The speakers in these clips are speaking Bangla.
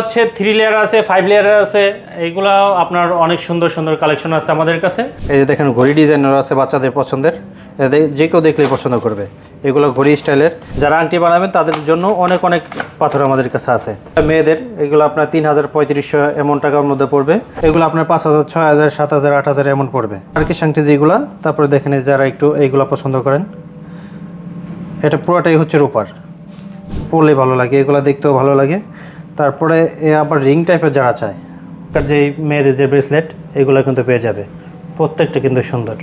হচ্ছে থ্রি লেয়ার আছে ফাইভ লেয়ার আছে এইগুলা আপনার অনেক সুন্দর সুন্দর কালেকশন আছে আমাদের কাছে। এই যে দেখেন, ঘড়ি ডিজাইনের আছে বাচ্চাদের পছন্দের। যে কেউ দেখলেই পছন্দ করবে। এগুলো ঘড়ি স্টাইলের। যারা আংটি বানাবেন, তাদের জন্য অনেক অনেক পাথর আমাদের কাছে আছে। মেয়েদের, এগুলো আপনার তিন হাজার পঁয়ত্রিশশো এমন টাকার মধ্যে পড়বে। এগুলো আপনার পাঁচ হাজার, ছয় হাজার, সাত হাজার, আট হাজার এমন পড়বে। আর কি সাংটি যেগুলো, তারপরে দেখেন যারা একটু এইগুলো পছন্দ করেন, এটা পুরোটাই হচ্ছে রূপার। পরলে ভালো লাগে, এগুলো দেখতেও ভালো লাগে। তারপরে এ আবার রিং টাইপের যারা চায় যে মেয়েদের যে ব্রেসলেট এগুলো কিন্তু পেয়ে যাবে। প্রত্যেকটা কিন্তু সুন্দর।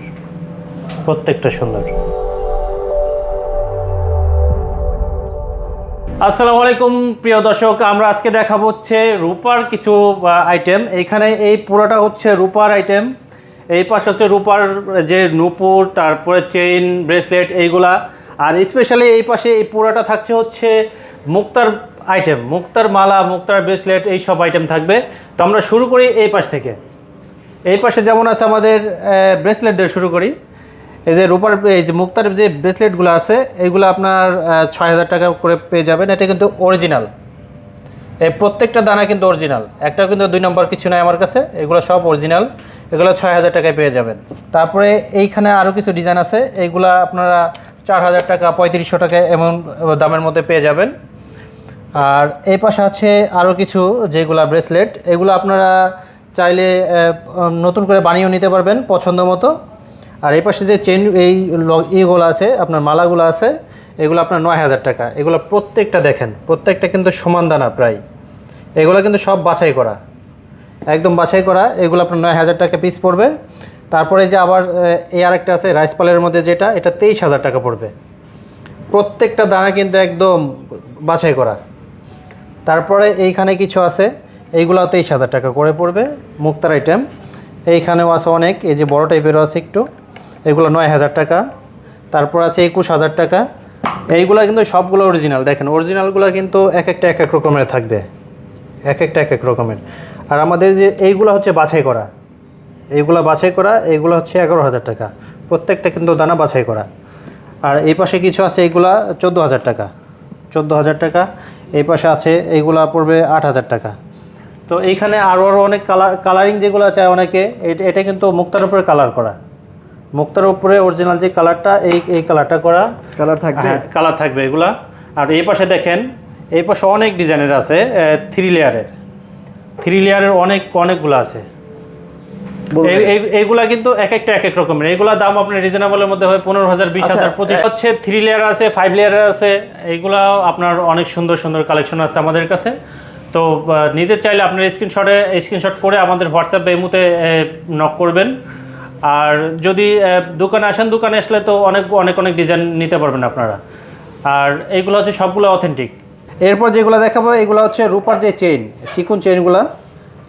প্রত্যেকটা সুন্দর। আসসালামু আলাইকুম, প্রিয় দর্শক। আমরা আজকে দেখাবো হচ্ছে রূপার কিছু আইটেম এইখানে এই পুরোটা হচ্ছে রূপার আইটেম এই পাশে হচ্ছে রূপার যে নূপুর, তারপরে চেইন ব্রেসলেট এইগুলা। আর স্পেশালি এই পাশে এই পুরোটা থাকছে হচ্ছে মুক্তার আইটেম মুক্তার মালা, মুক্তার ব্রেসলেট এই সব আইটেম থাকবে। তো আমরা শুরু করি এই পাশ থেকে। এই পাশে যেমন আছে আমাদের ব্রেসলেট দিয়ে শুরু করি। এই যে রূপার, এই যে মুক্তার যে ব্রেসলেটগুলো আছে এইগুলো আপনার ছয় হাজার টাকা করে পেয়ে যাবেন। এটা কিন্তু অরিজিনাল এই প্রত্যেকটা দানা কিন্তু অরিজিনাল একটাও কিন্তু দুই নম্বর কিছু নয় আমার কাছে। এগুলো সব অরিজিনাল এগুলো ছয় হাজার টাকায় পেয়ে যাবেন। তারপরে এইখানে আরও কিছু ডিজাইন আছে। এইগুলা আপনারা চার হাজার টাকা, পঁয়ত্রিশশো টাকা এমন দামের মধ্যে পেয়ে যাবেন। আর এই পাশে আছে আরও কিছু যেগুলা ব্রেসলেট, এগুলো আপনারা চাইলে নতুন করে বানিয়েও নিতে পারবেন পছন্দ মতো। আর এই পাশে যে চেন এই ইগুলো আছে, আপনার মালাগুলো আছে, এগুলো আপনার নয় হাজার টাকা। এগুলো প্রত্যেকটা দেখেন, প্রত্যেকটা কিন্তু সমান দানা প্রায়। এগুলো কিন্তু সব বাছাই করা। একদম বাছাই করা, এগুলো আপনার নয় হাজার টাকা পিস পড়বে। তারপরে যে আবার এই আরেকটা আছে রাইস পালের মধ্যে যেটা, এটা তেইশ হাজার টাকা পড়বে। প্রত্যেকটা দানা কিন্তু একদম বাছাই করা। তারপরে এইখানে কিছু আছে এইগুলো তেইশ হাজার টাকা করে পড়বে, মুক্তার আইটেম এইখানেও আছে অনেক, এই যে বড় টাইপেরও আছে একটু, এগুলো নয় হাজার টাকা। তারপর আছে একুশ হাজার টাকা। এইগুলো কিন্তু সবগুলো অরিজিনাল দেখেন অরিজিনালগুলো কিন্তু এক একটা এক এক রকমের থাকবে। এক একটা এক এক রকমের। আর আমাদের যে এইগুলো হচ্ছে বাছাই করা। এইগুলো বাছাই করা, এইগুলো হচ্ছে এগারো হাজার টাকা। প্রত্যেকটা কিন্তু দানা বাছাই করা। আর এই পাশে কিছু আছে, এইগুলা চোদ্দ হাজার টাকা। চোদ্দ হাজার টাকা এই পাশে আছে এইগুলা পড়বে আট হাজার টাকা। তো এইখানে আরও আরও অনেক কালার কালারিং যেগুলো চায় অনেকে এটা কিন্তু মুক্তার উপরে কালার করা। মুক্তার উপরে অরিজিনাল যে কালারটা এই এই কালারটা করা। কালার থাকবে? হ্যাঁ কালার থাকবে এগুলা। আর এই পাশে দেখেন এই পাশে অনেক ডিজাইনের আছে থ্রি লেয়ারের থ্রি লেয়ারের অনেক অনেকগুলো আছে। এইগুলা কিন্তু এক একটা এক এক রকমের। এইগুলা দাম আপনার রিজনেবলের মধ্যে হয় পনেরো হাজার বিশ আচ্ছা, হাজার। পঁচিশ হচ্ছে থ্রি লেয়ার আছে ফাইভ লেয়ার আছে। এইগুলা আপনার অনেক সুন্দর সুন্দর কালেকশন আছে আমাদের কাছে। তো নিতে চাইলে আপনার স্ক্রিনশটে স্ক্রিনশট করে আমাদের হোয়াটসঅ্যাপ এমুতে নক করবেন। আর যদি দোকানে আসেন দোকানে আসলে তো অনেক অনেক অনেক ডিজাইন নিতে পারবেন আপনারা। আর এইগুলো হচ্ছে সবগুলো অথেন্টিক এরপর যেগুলো দেখাবো এগুলো হচ্ছে রূপার যে চেইন চিকুন চেইনগুলো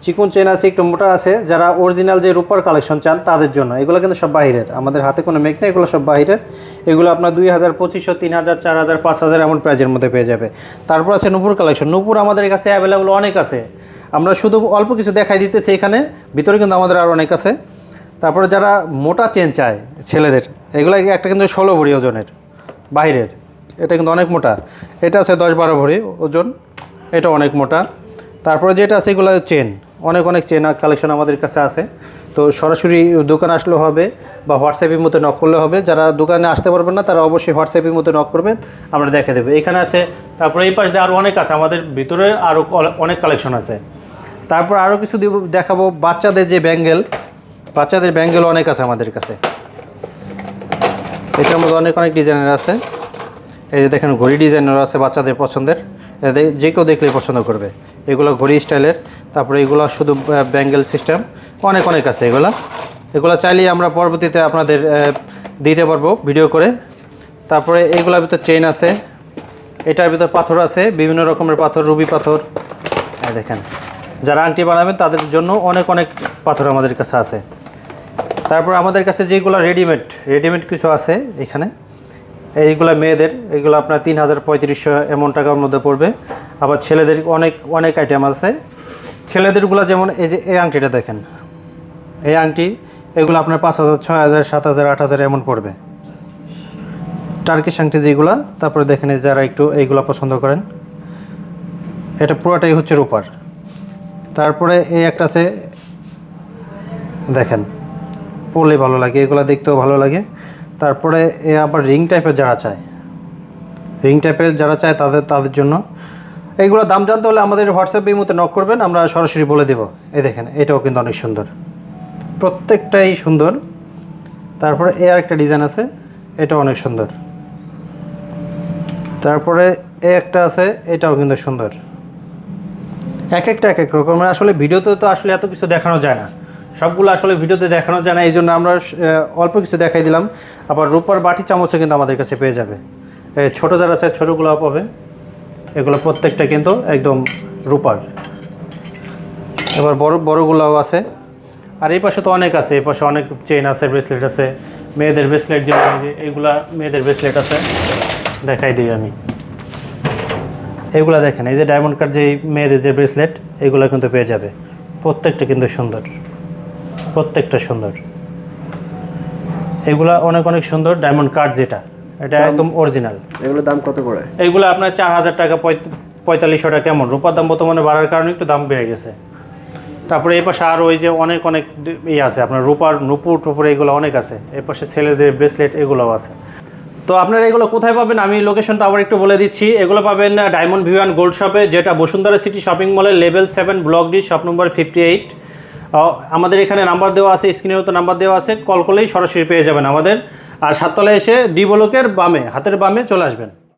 চিকুন চেন আছে, একটু মোটা আছে, যারা অরিজিনাল যে রূপার কালেকশন চান তাদের জন্য। এগুলো কিন্তু সব বাহিরের। আমাদের হাতে কোনো মেক নেই, এগুলো সব বাহিরের। এগুলো আপনার দুই হাজার পঁচিশশো, তিন হাজার, চার হাজার, পাঁচ হাজার এমন প্রাইজের মধ্যে পেয়ে যাবে। তারপর আছে নূপুর কালেকশন নুপুর আমাদের কাছে অ্যাভেলেবল অনেক আছে। আমরা শুধু অল্প কিছু দেখাই দিতেছি এখানে, ভিতরে কিন্তু আমাদের আর অনেক আছে। তারপরে যারা মোটা চেন চায় ছেলেদের, এগুলো একটা কিন্তু ষোলো ভরি ওজনের বাইরের এটা কিন্তু অনেক মোটা। এটা আছে দশ বারো ভরি ওজন। এটা অনেক মোটা। তারপরে যেটা আছে এগুলো চেন অনেক অনেক চেনা কালেকশন আমাদের কাছে আছে। তো সরাসরি দোকানে আসলেও হবে বা হোয়াটসঅ্যাপের মতো নক করলে হবে। যারা দোকানে আসতে পারবেন না, তারা অবশ্যই হোয়াটসঅ্যাপের মতো নক করবেন, আমরা দেখে দেবো। এখানে আছে, তারপরে এই পাশে আরও অনেক আছে। আমাদের ভিতরে আরও অনেক কালেকশন আছে। তারপর আরও কিছু দেখাবো। বাচ্চাদের যে ব্যাঙ্গেল বাচ্চাদের ব্যাঙ্গেল অনেক আছে আমাদের কাছে। এটার মধ্যে অনেক অনেক ডিজাইনের আছে। এই যে দেখেন, ঘড়ি ডিজাইনের আছে বাচ্চাদের পছন্দের। যে কেউ দেখলে পছন্দ করবে। এগুলো ঘড়ি স্টাইলের, তারপরে এগুলো শুধু ব্যাঙ্গেল সিস্টেম অনেক অনেক আছে এগুলো। এগুলো চাইলেই আমরা পরবর্তীতে আপনাদের দিতে পারব ভিডিও করে। তারপরে এগুলোর ভিতর চেইন আছে, এটার ভিতর পাথর আছে, বিভিন্ন রকমের পাথর, রুবি পাথর। দেখেন, যারা আংটি বানাবেন তাদের জন্য অনেক অনেক পাথর আমাদের কাছে আছে। তারপর আমাদের কাছে যেগুলো রেডিমেড রেডিমেড কিছু আছে এখানে। এইগুলো মেয়েদের, এগুলো আপনার তিন হাজার পঁয়ত্রিশশো এমন টাকার মধ্যে পড়বে। আবার ছেলেদের অনেক অনেক আইটেম আছে। ছেলেদেরগুলো যেমন এই যে এই আংটিটা দেখেন। এই আংটি, এগুলো আপনার পাঁচ হাজার, ছয় হাজার, সাত হাজার, আট হাজার এমন পড়বে। টার্কিশ আংটি যেগুলো, তারপরে দেখেন যারা একটু এইগুলো পছন্দ করেন। এটা পুরোটাই হচ্ছে রূপার। তারপরে এই একটা আছে, দেখেন। পরলে ভালো লাগে, এগুলো দেখতেও ভালো লাগে। তারপরে এ আবার রিং টাইপের যারা চায়, রিং টাইপের যারা চায় তাদের তাদের জন্য। এইগুলো দাম জানতে হলে আমাদের হোয়াটসঅ্যাপ মতো নক করবেন, আমরা সরাসরি বলে দেবো। এই দেখেন, এটাও কিন্তু অনেক সুন্দর। প্রত্যেকটাই সুন্দর। তারপরে এ আরেকটা ডিজাইন আছে, এটাও অনেক সুন্দর। তারপরে এ একটা আছে, এটাও কিন্তু সুন্দর। এক একটা এক এক রকম। মানে আসলে ভিডিওতে তো আসলে এত কিছু দেখানো যায় না। সবগুলো আসলে ভিডিওতে দেখানো যায় না, এই জন্য আমরা অল্প কিছু দেখাই দিলাম। আবার রূপার বাটি চামচও কিন্তু আমাদের কাছে পেয়ে যাবে। ছোটো যারা চায় ছোটোগুলোও পাবে এগুলো প্রত্যেকটা কিন্তু একদম রূপার। এবার বড় বড়গুলোও আছে। আর এই পাশে তো অনেক আছে। এই পাশে অনেক চেন আছে ব্রেসলেট আছে। মেয়েদের ব্রেসলেট যেমন এই এইগুলা মেয়েদের ব্রেসলেট আছে। দেখাই দিই আমি। এইগুলা দেখেন, এই যে ডায়মন্ড কার্ড যে মেয়েদের যে ব্রেসলেট এইগুলো কিন্তু পেয়ে যাবে। প্রত্যেকটা কিন্তু সুন্দর। প্রত্যেকটা সুন্দর। এগুলা অনেক অনেক সুন্দর ডায়মন্ড কার্ড যেটা এটা একদম অরিজিনাল এগুলোর দাম কত করে? এইগুলো আপনার চার হাজার টাকা পঁয়ত- পঁয়তাল্লিশশো টাকা কেমন? রূপার দাম বর্তমানে বাড়ার কারণে একটু দাম বেড়ে গেছে। তারপরে এই পাশে আর ওই যে অনেক অনেক ইয়ে আছে আপনার রূপার নুপুর টুপুর এগুলো অনেক আছে। এই পাশে ছেলেদের ব্রেসলেট এগুলোও আছে। তো আপনারা এগুলো কোথায় পাবেন? আমি লোকেশনটা আবার একটু বলে দিচ্ছি। এগুলো পাবেন ডায়মন্ড ভিউ অ্যান্ড গোল্ড শপে যেটা বসুন্ধরা সিটি শপিং মলের level seven block D shop number fifty eight আমাদের এখানে নাম্বার দেওয়া আছে, স্ক্রিনের তো নাম্বার দেওয়া আছে, কল করলেই সরাসরি পেয়ে যাবেন আমাদের। আর সাততলায় এসে ডি ব্লকের বামে, হাতের বামে চলে আসবেন।